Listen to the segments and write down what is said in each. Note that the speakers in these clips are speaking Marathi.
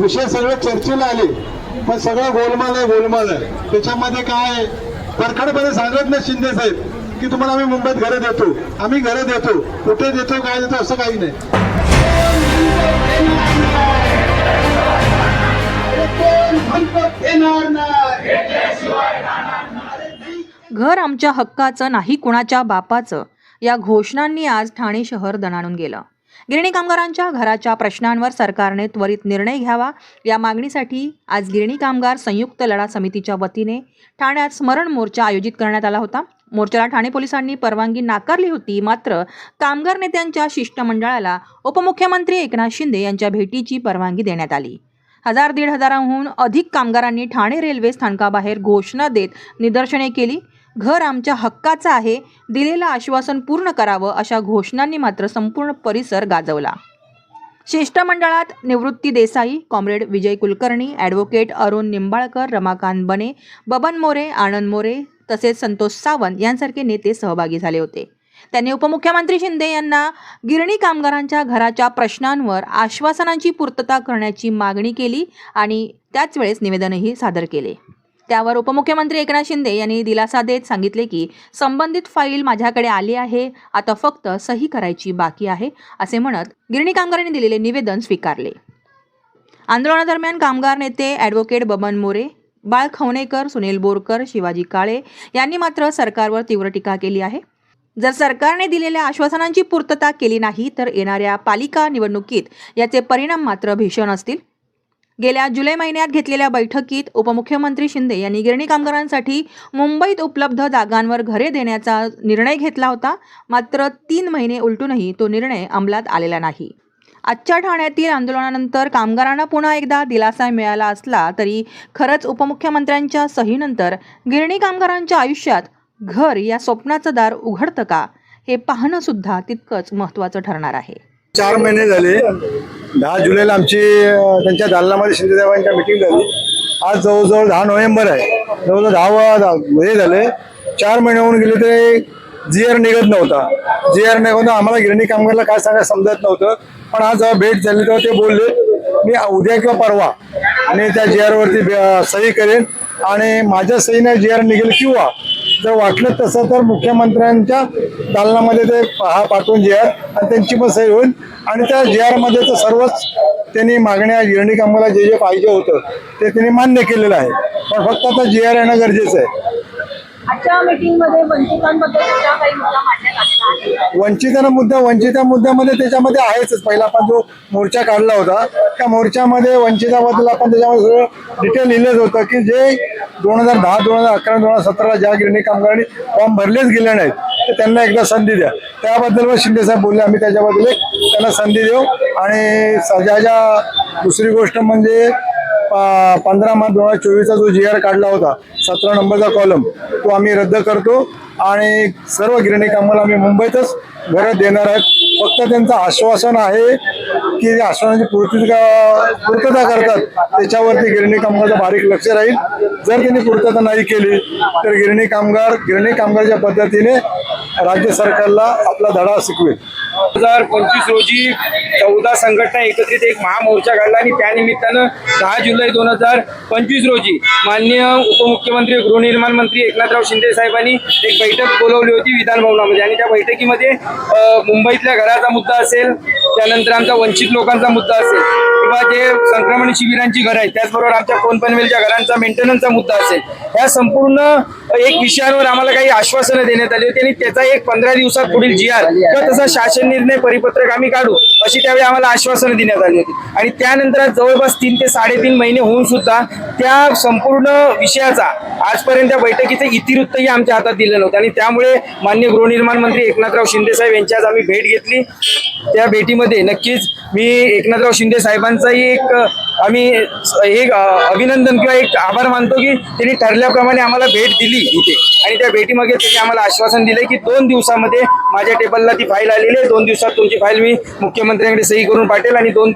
विषय सगळे चर्चेला आले पण सगळं गोलमाल आहे गोलमाल आहे. त्याच्यामध्ये काय आहे? परखडपणे सांगत नाही शिंदे साहेब की तुम्हाला आम्ही मुंबईत घरं देतो. आम्ही घरं देतो. कुठे देतो काय देतो असं काही नाही. घर आमच्या हक्काचं नाही कुणाच्या बापाचं. या घोषणांनी आज ठाणे शहर दणाणून गेलं. गिरणी कामगारांच्या घराच्या प्रश्नांवर सरकारने त्वरित निर्णय घ्यावा. या मागणीसाठी आज गिरणी कामगार संयुक्त लढा समितीच्या वतीने ठाण्यात स्मरण मोर्चा आयोजित करण्यात आला होता. मोर्चाला ठाणे पोलिसांनी परवानगी नाकारली होती. मात्र कामगार नेत्यांच्या शिष्टमंडळाला उपमुख्यमंत्री एकनाथ शिंदे यांच्या भेटीची परवानगी देण्यात आली. हजार दीड हजारांहून अधिक कामगारांनी ठाणे रेल्वे स्थानकाबाहेर घोषणा देत निदर्शने केली. घर आमच्या हक्काचं आहे दिलेलं आश्वासन पूर्ण करावं अशा घोषणांनी मात्र संपूर्ण परिसर गाजवला. शिष्टमंडळात निवृत्ती देसाई कॉम्रेड विजय कुलकर्णी ॲडव्होकेट अरुण निंबाळकर रमाकांत बने बबन मोरे आनंद मोरे तसेच संतोष सावंत यांसारखे नेते सहभागी झाले होते. त्यांनी उपमुख्यमंत्री शिंदे यांना गिरणी कामगारांच्या घराच्या प्रश्नांवर आश्वासनांची पूर्तता करण्याची मागणी केली आणि त्याच वेळेस निवेदनही सादर केले. त्यावर उपमुख्यमंत्री एकनाथ शिंदे यांनी दिलासा देत सांगितले की संबंधित फाईल माझ्याकडे आली आहे आता फक्त सही करायची बाकी आहे असे म्हणत गिरणी कामगारांनी दिलेले निवेदन स्वीकारले. आंदोलनादरम्यान कामगार नेते ॲडव्होकेट बबन मोरे बाळ खवणेकर सुनील बोरकर शिवाजी काळे यांनी मात्र सरकारवर तीव्र टीका केली आहे. जर सरकारने दिलेल्या आश्वासनांची पूर्तता केली नाही तर येणाऱ्या पालिका निवडणुकीत याचे परिणाम मात्र भीषण असतील. गेल्या जुलै महिन्यात घेतलेल्या बैठकीत उपमुख्यमंत्री शिंदे यांनी गिरणी कामगारांसाठी मुंबईत उपलब्ध जागांवर घरे देण्याचा निर्णय घेतला होता. मात्र तीन महिने उलटूनही तो निर्णय अंमलात आलेला नाही. आजच्या ठाण्यातील आंदोलनानंतर कामगारांना पुन्हा एकदा दिलासा मिळाला असला तरी खरंच उपमुख्यमंत्र्यांच्या सहीनंतर गिरणी कामगारांच्या आयुष्यात घर या स्वप्नाचं दार उघडतं का? हे पाहणंसुद्धा तितकंच महत्त्वाचं ठरणार आहे. चार महिने झाले. दहा जुलैला आमची त्यांच्या दालनामध्ये शिंदेसाहेबांच्या मिटिंग झाली. आज जवळजवळ दहा नोव्हेंबर आहे. जवळजवळ दहा दहा- हे झाले. चार महिने होऊन गेले ते जी आर निघत नव्हता. जी आर निघत आम्हाला गिरणी कामगारला काय सांगायला समजत नव्हतं. पण आज जेव्हा भेट झाली तेव्हा ते बोलले मी उद्या किंवा परवा मी त्या जी आरवरती सही करेन आणि माझ्या सहीने जी आर निघेल किंवा जर वाटलं तसं तर मुख्यमंत्र्यांच्या दालनामध्ये ते हा पाठवून जे आर आणि त्यांची पण सही होईल. आणि त्या जी आरमध्ये तर सर्वच त्यांनी मागण्या गिरणी कामाला जे जे पाहिजे होतं ते त्यांनी मान्य केलेलं आहे. पण फक्त आता जी आर येणं गरजेचं आहे. आजच्या मीटिंग काही मुद्दा वंचितांना मुद्दा वंचिता मुद्द्यामध्ये त्याच्यामध्ये आहेच पहिला आपण जो मोर्चा काढला होता त्या मोर्चामध्ये वंचिताबद्दल आपण त्याच्यामध्ये सगळं डिटेल लिहिलंच होतं की जे दोन हजार दहा दोन हजार अकरा दोन हजार सतराला ज्या गिरणी कामगारांनी फॉर्म भरलेच गेले नाहीत तर त्यांना एकदा संधी द्या. त्याबद्दल पण शिंदे साहेब बोलले आम्ही त्याच्याबद्दल एक त्यांना संधी देऊ. आणि ज्या ज्या दुसरी गोष्ट म्हणजे पंधरा मार्च दोन हजार चोवीसचा जो जी आर काढला होता सतरा नंबरचा कॉलम तो आम्ही रद्द करतो आणि सर्व गिरणी कामाला आम्ही मुंबईतच घरं देणार आहेत. फक्त त्यांचं आश्वासन आहे की आश्वासनाची पूर्तता पूर्तता करतात. त्याच्यावरती गिरणी कामगारचं बारीक लक्ष राहील. जर त्यांनी पूर्तता नाही केली तर गिरणी कामगार गिरणी कामगारच्या पद्धतीने राज्य सरकारला आपला धडा शिकवेल. दोन हजार पंचवीस रोजी चौदा संघटना एकत्रित एक महामोर्चा काढला आणि त्यानिमित्तानं दहा जुलै दोन हजार पंचवीस रोजी माननीय उपमुख्यमंत्री गृहनिर्माण मंत्री एकनाथराव शिंदे साहेबांनी एक बैठक बोलवली होती विधानभवनामध्ये आणि त्या बैठकीमध्ये मुंबईतल्या घराचा मुद्दा असेल त्यानंतर आमचा वंचित लोकांचा मुद्दा असेल किंवा जे संक्रमण शिबिरांची घरं आहेत त्याचबरोबर आमच्या कोणपनवेलच्या घरांचा मेंटेनन्सचा मुद्दा असेल या संपूर्ण एक विषयांवर आम्हाला काही आश्वासनं देण्यात आली होती आणि त्याचा एक पंधरा दिवसात पुढील जी आर किंवा तसा शासन निर्णय परिपत्रक आम्ही काढू अशी त्यावेळी आम्हाला आश्वासनं देण्यात आली होती. आणि त्यानंतर जवळपास तीन ते साडेतीन महिने होऊन सुद्धा त्या संपूर्ण विषयाचा आजपर्यंत त्या बैठकीचं इतिवृत्तही आमच्या हातात दिलं नव्हतं. आणि त्यामुळे मान्य गृहनिर्माण मंत्री एकनाथराव शिंदे साहेब यांची आज आम्ही भेट घेतली. त्या भेटीमध्ये नक्कीच मी एकनाथराव शिंदे साहेबांचाही एक आम्ही एक अभिनंदन किंवा एक आभार मानतो की त्यांनी ठरल्याप्रमाणे आम्हाला भेट दिली इथे. आणि त्या भेटीमागे त्यांनी आम्हाला आश्वासन दिले की दोन दिवसामध्ये माझ्या टेबलला ती फाईल आलेली आहे. दोन दिवसात तुमची फाईल मी मुख्यमंत्र्यांकडे सही करून पाठेल आणि दोन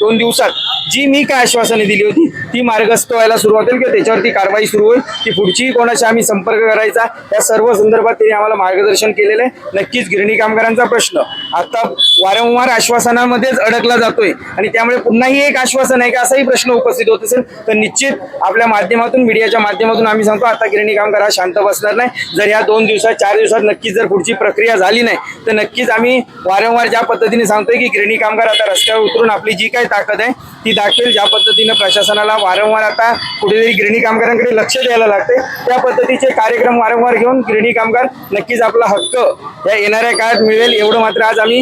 दोन दिवसात जी मी काय आश्वासने दिली होती ती मार्गस्थ व्हायला सुरुवात होईल किंवा त्याच्यावरती कारवाई सुरू होईल की पुढचीही कोणाशी आम्ही संपर्क करायचा या सर्व संदर्भात त्यांनी आम्हाला मार्गदर्शन केलेलं आहे. नक्कीच गिरणी कामगारांचा प्रश्न. आता वारंवार आश्वासनामध्येच अडकला जातोय. आणि त्यामुळे पुन्हाही एक आश्वासन आहे का असाही प्रश्न उपस्थित होत असेल तर निश्चित आपल्या माध्यमातून मीडियाच्या माध्यमातून आम्ही सांगतो आता गिरणी कामगार हा शांत बसणार नाही. जर या दोन दिवसात चार दिवसात नक्कीच जर पुढची प्रक्रिया झाली नाही तर नक्कीच आम्ही वारंवार ज्या पद्धतीने सांगतोय की गिरणी कामगार आता रस्त्यावर उतरून आपली जी काही ताकद आहे ती दाखवेल ज्या पद्धतीनं प्रशासनाला वारंवार आता कुठेतरी गिरणी कामगारांकडे लक्ष द्यायला लागते त्या पद्धतीचे कार्यक्रम वारंवार घेऊन गिरणी कामगार नक्कीच आपला हक्क या येणाऱ्या काळात मिळेल एवढं मात्र आज आम्ही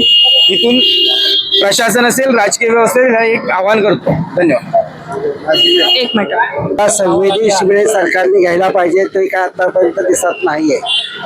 इथून प्रशासन असेल राजकीय व्यवस्थेला एक आवाहन करतो. धन्यवाद. एक मिनिट. संवेदी शिबिरे सरकारने घ्यायला पाहिजे ते काय आतापर्यंत दिसत नाहीये.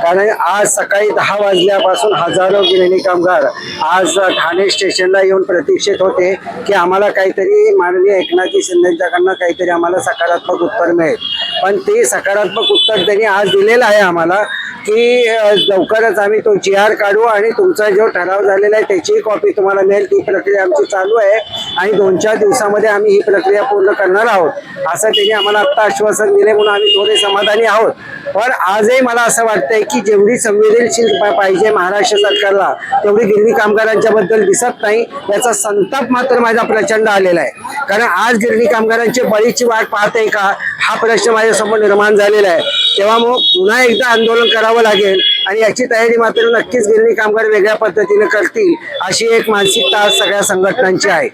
कारण आज सकाळी दहा वाजल्यापासून हजारो गिरणी कामगार आज ठाणे स्टेशनला येऊन प्रतीक्षित होते की आम्हाला काहीतरी माननीय एकनाथजी शिंदेच्याकडनं काहीतरी आम्हाला सकारात्मक उत्तर मिळेल. पण ते सकारात्मक उत्तर त्यांनी आज दिलेलं आहे आम्हाला. की लवकरच आम्ही तो जी आर काढू आणि तुमचा जो ठराव झालेला आहे त्याचीही कॉपी तुम्हाला मिळेल. ती प्रक्रिया आमची चालू आहे आणि दोन चार दिवसामध्ये आम्ही ही प्रक्रिया पूर्ण करणार आहोत. असं त्यांनी आम्हाला आत्ता आश्वासन दिले म्हणून आम्ही थोडे समाधानी आहोत. पण आजही मला असं वाटतंय की जेवढी संवेदनशील पाहिजे महाराष्ट्र सरकारला तेवढी गिरणी कामगारांच्या बद्दल दिसत नाही. याचा संताप मात्र माझा प्रचंड आलेला आहे. कारण आज गिरणी कामगारांची बळीची वाट पाहते का? हा प्रश्न माझ्यासमोर निर्माण झालेला आहे. तेव्हा मग पुन्हा एकदा आंदोलन करावं लागेल. आणि याची तयारी मात्र नक्कीच गिरणी कामगार वेगळ्या पद्धतीने करतील अशी एक मानसिकता आज सगळ्या संघटनांची आहे.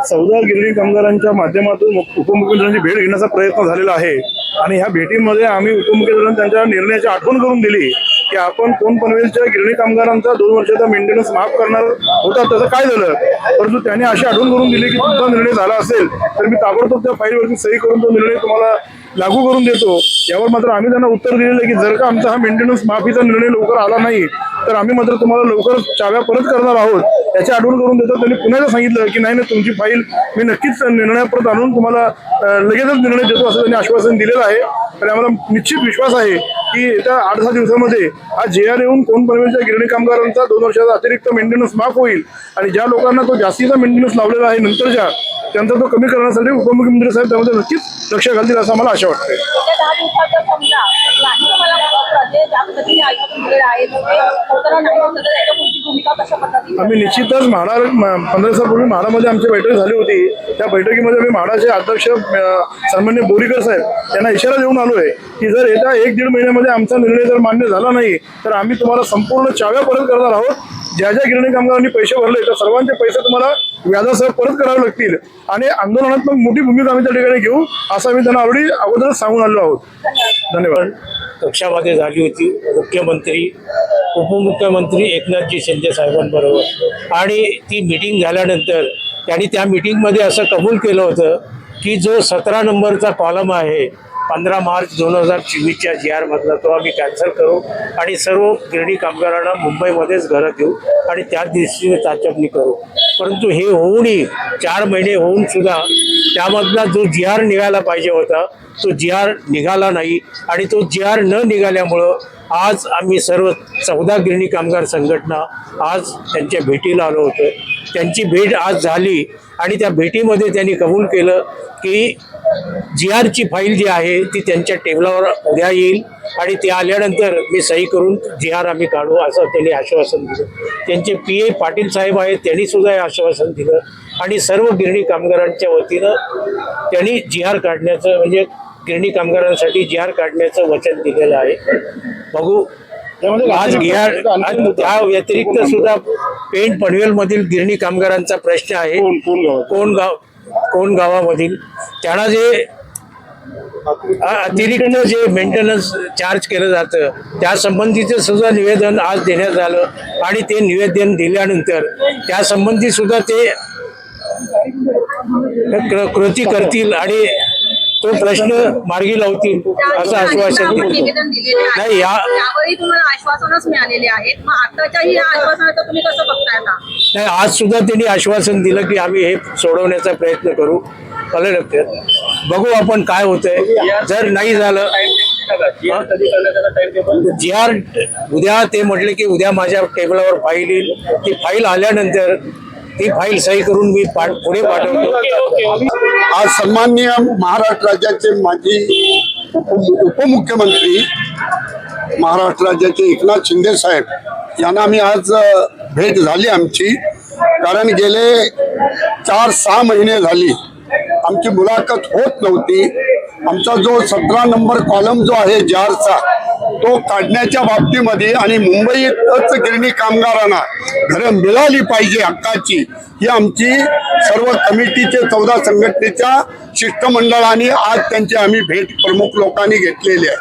चौदा गिरणी कामगारांच्या माध्यमातून उपमुख्यमंत्र्यांची भेट घेण्याचा प्रयत्न झालेला आहे. आणि ह्या भेटीमध्ये आम्ही उपमुख्यमंत्र्यांना त्यांच्या निर्णयाची आठवण करून दिली की आपण कोण पनवेलच्या गिरणी कामगारांचा दोन वर्षाचा मेंटेनन्स माफ करणार होता त्याचं काय झालं? परंतु त्यांनी अशी आठवण करून दिली की तुमचा निर्णय झाला असेल तर मी ताबडतोब त्या फाईलवरती सही करून तो निर्णय तुम्हाला लागू करून देतो. यावर मात्र आम्ही त्यांना उत्तर दिलेलं आहे की जर का आमचा हा मेंटेनन्स माफीचा निर्णय लवकर आला नाही तर आम्ही मात्र तुम्हाला लवकर चाव्या परत करणार आहोत. याची आठवण करून देतो. त्यांनी पुन्हा सांगितलं की नाही नाही तुमची फाईल मी नक्कीच निर्णयापर्यंत परत आणून तुम्हाला लगेचच निर्णय देतो असं त्यांनी आश्वासन दिलेलं आहे. आणि आम्हाला निश्चित विश्वास आहे की येत्या आठ दहा दिवसामध्ये हा जे आर येऊन कोण पनवेलच्या गिरणी कामगारांचा दोन वर्षाचा अतिरिक्त मेंटेनन्स माफ होईल. आणि ज्या लोकांना तो जास्तीचा मेंटेनन्स लावलेला आहे नंतरच्या त्यांचा तो कमी करण्यासाठी उपमुख्यमंत्री साहेब त्यामध्ये नक्कीच लक्ष घालतील असं आम्हाला आशा वाटते आम्ही निश्चितच म्हाडा पंधरा दिवसापूर्वी म्हाडामध्ये आमची बैठक झाली होती. त्या बैठकीमध्ये आम्ही म्हाडाचे अध्यक्ष सन्मान्य बोरीकर साहेब यांना इशारा देऊन आलो आहे की जर येत्या एक दीड महिन्यामध्ये आमचा निर्णय जर मान्य झाला नाही तर आम्ही तुम्हाला संपूर्ण चाव्या परत करणार आहोत. ज्या ज्या गिरणी कामगारांनी पैसे भरले त्या सर्वांचे पैसे तुम्हाला व्याजासह परत करावे लागतील. आणि आंदोलनात्मक मोठी भूमिका आम्ही त्या ठिकाणी घेऊ असं आम्ही त्यांना ऑलरेडी अगोदरच सांगून आलो आहोत. धन्यवाद. कक्षामध्ये झाली होती. मुख्यमंत्री उपमुख्यमंत्री एकनाथजी शिंदे साहेबांबरोबर. आणि ती मिटिंग झाल्यानंतर त्यांनी त्या मिटिंगमध्ये असं कबूल केलं होतं की जो सतरा नंबरचा कॉलम आहे पंधरा मार्च दोन हजार चोवीसच्या जी आरमधला तो आम्ही कॅन्सल करू आणि सर्व गिरणी कामगारांना मुंबईमध्येच घरं देऊ आणि त्या दिवशी चाचपणी करू. परंतु हे होऊनही चार महिने होऊन सुद्धा त्यामधला जो जी आर निघायला पाहिजे होता तो जी आर निघाला नाही आणि तो जी आर न निघाल्यामुळं आज आम्ही सर्व चौदा गिरणी कामगार संघटना आज त्यांच्या भेटीला आलो होतो. त्यांची भेट आज झाली आणि त्या भेटीमध्ये त्यांनी कबूल केलं की जी आरची फाईल जी आहे ती त्यांच्या टेबलावर उद्या येईल आणि ती आल्यानंतर मी सही करून जी आर आम्ही काढू असं त्यांनी आश्वासन दिलं. त्यांचे पी ए पाटील साहेब आहेत त्यांनी सुद्धा हे आश्वासन दिलं. आणि सर्व गिरणी कामगारांच्या वतीनं त्यांनी जी आर काढण्याचं म्हणजे गिरणी कामगारांसाठी जी आर काढण्याचं वचन दिलेलं आहे. बघू आज गिहार त्या व्यतिरिक्त सुद्धा पेंट पनवेलमधील गिरणी कामगारांचा प्रश्न आहे. कोण गाव कोण गावामधील त्यांना जे अतिरिक्त जे मेंटेनन्स चार्ज केलं जातं त्यासंबंधीचं सुद्धा निवेदन आज देण्यात आलं आणि ते निवेदन दिल्यानंतर त्यासंबंधी सुद्धा ते कृ- कृती करतील आणि तो प्रश्न मार्गी लावतील असं आश्वासन नाही, या- त्यावेळी तुम्हाला आश्वासनच मिळालेले आहेत. मग आताच्याही या आश्वासनाचं तुम्ही कसं बघताय आता? नाही आज सुद्धा त्यांनी आश्वासन दिलं की आम्ही हे सोडवण्याचा प्रयत्न करू. आलं लक्षात? बघू आपण काय होतंय. जर नाही झालं जी आर उद्या ते म्हटले की उद्या माझ्या टेबलावर फाईल येईल. ती फाईल आल्यानंतर ती फाईल सही करून मी पाठ पुढे पाठवतो. आज सन्माननीय महाराष्ट्र राज्याचे माजी उप उपमुख्यमंत्री महाराष्ट्र राज्याचे एकनाथ शिंदे साहेब यांना मी आज भेट झाली आमची. कारण गेले चार सहा महिने झाली आमची मुलाखत होत नव्हती. आमचा जो सतरा नंबर कॉलम जो आहे जारचा तो काढण्याच्या बाबतीमध्ये आणि मुंबईतच गिरणी कामगारांना घरं मिळाली पाहिजे हक्काची ही आमची सर्व कमिटीचे चौदा संघटनेच्या शिष्टमंडळाने आज त्यांची आम्ही भेट प्रमुख लोकांनी घेतलेली आहे.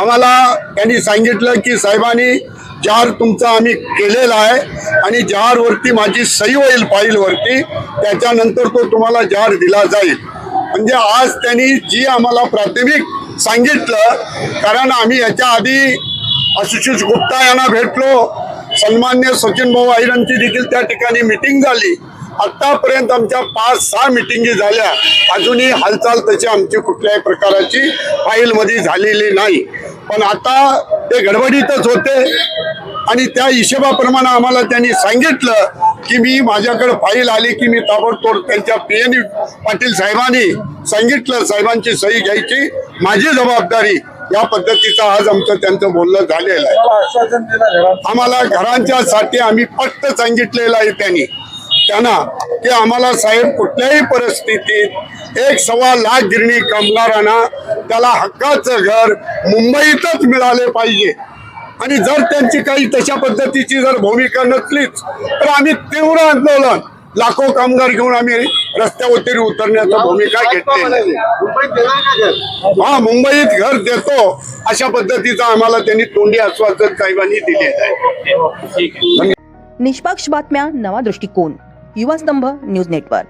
आम्हाला त्यांनी सांगितलं की साहेबांनी जार तुमचा आम्ही केलेला आहे आणि जारवरती माझी सही होईल फाईलवरती त्याच्यानंतर तो तुम्हाला जार दिला जाईल. म्हणजे आज त्यांनी जी आम्हाला प्राथमिक सांगितलं कारण आम्ही याच्या आधी आशुषिष गुप्ता यांना भेटलो. सन्मान्य सचिन भाऊ आहिरांची देखील त्या ठिकाणी मिटिंग झाली. आत्तापर्यंत आमच्या पाच सहा मिटिंगी झाल्या. अजूनही हालचाल तशी आमची कुठल्याही प्रकाराची फाईलमध्ये झालेली नाही. पण आता ते गडबडीतच होते. आणि त्या हिशोबाप्रमाणे आम्हाला त्यांनी सांगितलं की मी माझ्याकडे फाईल आली की मी ताबडतोब त्यांच्या पी एन पाटील साहेबांनी सांगितलं साहेबांची सही घ्यायची. माझी जबाबदारी या पद्धतीचं आज आमचं त्यांचं बोलणं झालेलं आहे. आम्हाला घरांच्या साठी आम्ही स्पष्ट सांगितलेलं आहे त्यांनी. त्यांना की आम्हाला साहेब कुठल्याही परिस्थितीत एक सव्वा लाख गिरणी कामगारांना त्याला हक्काचं घर मुंबईतच मिळाले पाहिजे. आणि जर त्यांची काही तशा पद्धतीची जर भूमिका नसलीच तर आम्ही तीव्र आंदोलन लाखो कामगार घेऊन आम्ही रस्त्यावरती उतरण्याचा भूमिका घेतली हा मुंबईत घर देतो अशा पद्धतीचं आम्हाला त्यांनी तोंडी आश्वासन साहेबांनी आहे. निष्पक्ष बातम्या नवा दृष्टिकोन. युवा स्तंभ न्यूज नेटवर्क.